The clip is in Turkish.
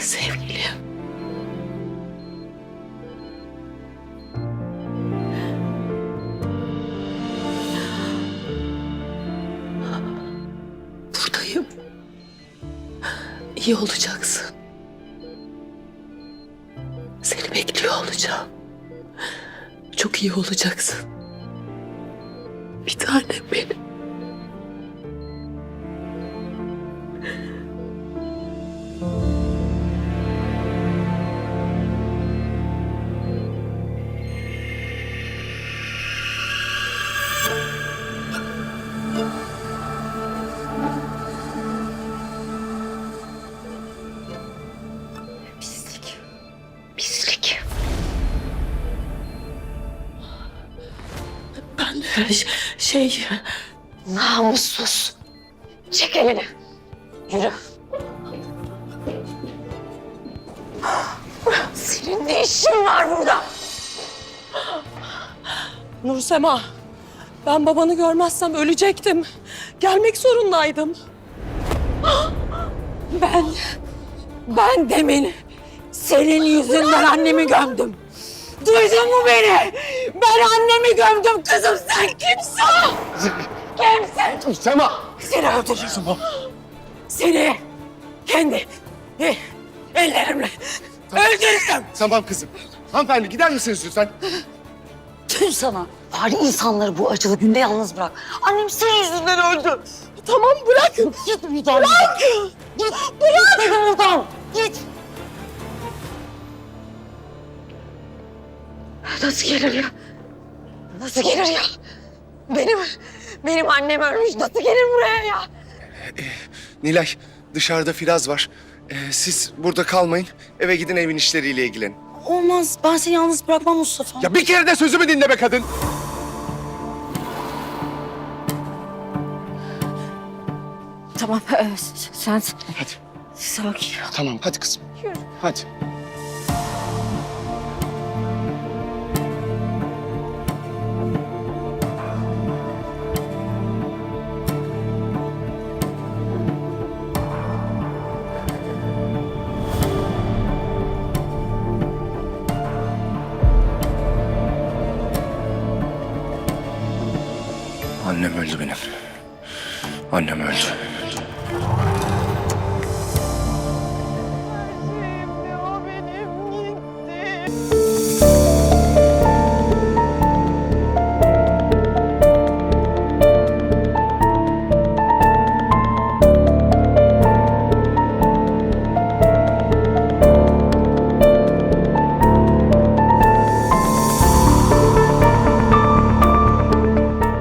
Sevgilim. Buradayım. İyi olacaksın. Seni bekliyor olacağım. Çok iyi olacaksın. Bir tanem benim. Şey... Namussuz. Çek elini. Yürü. Senin ne işin var burada? Nursema, ben babanı görmezsem ölecektim. Gelmek zorundaydım. Ben, ben demin senin yüzünden annemi gömdüm. Duydun mu beni? Ben annemi gömdüm kızım. Sen kimsin? Kimsin? Sema! Seni öldürürüm. Seni kendi eh, ellerimle öldürürüm. Tamam kızım. Hanımefendi gider misiniz lütfen? Tüm sana. Bari insanları bu acılı günde yalnız bırak. Annem senin yüzünden öldü. Tamam bırak. Git buradan. Bırak. Git. Bırak. Git buradan. Git. Nasıl gelir ya? Nasıl gelir ya? Benim, benim annem ölmüş. Nasıl gelir buraya ya? Nilay dışarıda Firaz var. Ee, siz burada kalmayın. Eve gidin evin işleriyle ilgilenin. Olmaz. Ben seni yalnız bırakmam Mustafa. Ya bir kere de sözümü dinle be kadın. Tamam. e, sen Hadi. sakin. Tamam hadi kızım. Hadi. Annem öldü benim. Annem öldü. Her o benim gitti.